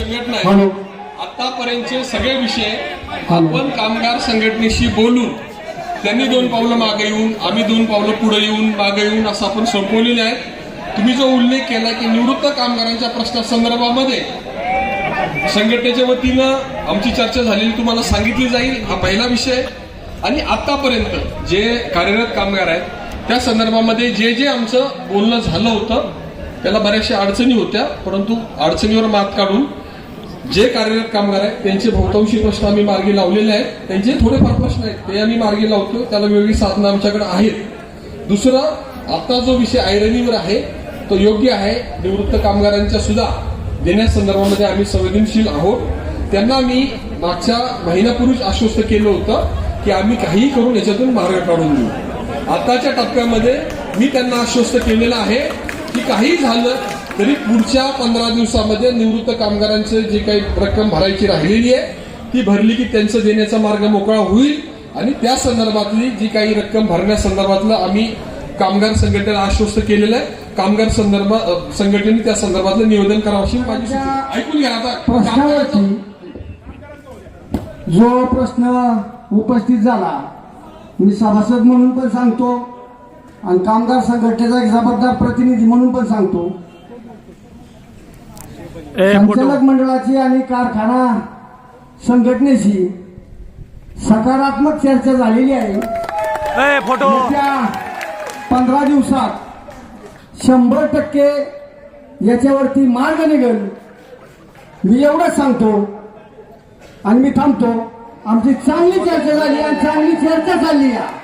संघटना आहे आतापर्यंतचे सगळे विषय. आपण कामगार संघटनेशी बोलून त्यांनी दोन पावलं मागे येऊन आम्ही दोन पावलं पुढे येऊन मागे येऊन असं आपण संपवलेले आहेत. तुम्ही जो उल्लेख केला की निवृत्त कामगारांच्या प्रश्नासंदर्भामध्ये संघटनेच्या वतीनं आमची चर्चा झालेली तुम्हाला सांगितली जाईल हा पहिला विषय. आणि आतापर्यंत जे कार्यरत कामगार आहेत त्या संदर्भामध्ये जे जे आमचं बोलणं झालं होतं त्याला बऱ्याचशा अडचणी होत्या परंतु अडचणीवर मात काढून जे कार्यरत कामगार आहेत त्यांचे बहुतांशी प्रश्न आम्ही मार्गी लावलेले आहेत. त्यांचे थोडेफार प्रश्न आहेत. ते आम्ही मार्गी लावतो. त्याला वेगळी साधनं आमच्याकडे आहेत. दुसरा आता जो विषय आयरनीवर आहे तो योग्य आहे. निवृत्त कामगारांच्या सुद्धा देण्यासंदर्भामध्ये आम्ही संवेदनशील आहोत. त्यांना मी मागच्या महिन्यापूर्वीच आश्वस्त केलं होतं की आम्ही काहीही करून याच्यातून मार्ग काढून देऊ. आताच्या टप्प्यामध्ये मी त्यांना आश्वस्त केलेलं आहे की काही झालं तरी पुढच्या पंधरा दिवसामध्ये निवृत्त कामगारांचे जे काही रक्कम भरायची राहिलेली आहे ती भरली की त्यांचं देण्याचा मार्ग मोकळा होईल. आणि त्या संदर्भातली जी काही रक्कम भरण्यासंदर्भातलं आम्ही कामगार संघटनेला आश्वस्त केलेलं आहे. कामगार संदर्भ संघटनेने त्या संदर्भातलं निवेदन करावं अशी माझी. ऐकून घ्या आता. प्रश्नावरती जो प्रश्न उपस्थित झाला मी सभासद म्हणून पण सांगतो आणि कामगार संघटनेचा एक जबाबदार प्रतिनिधी म्हणून पण सांगतो. संचालक मंडळाची आणि कारखाना संघटनेशी सकारात्मक चर्चा झालेली आहे. फोटो. पंधरा दिवसात शंभर टक्के याच्यावरती मार्ग निघेल. मी एवढंच सांगतो आणि मी थांबतो. आमची चांगली चर्चा झाली आणि चांगली चर्चा चालली आहे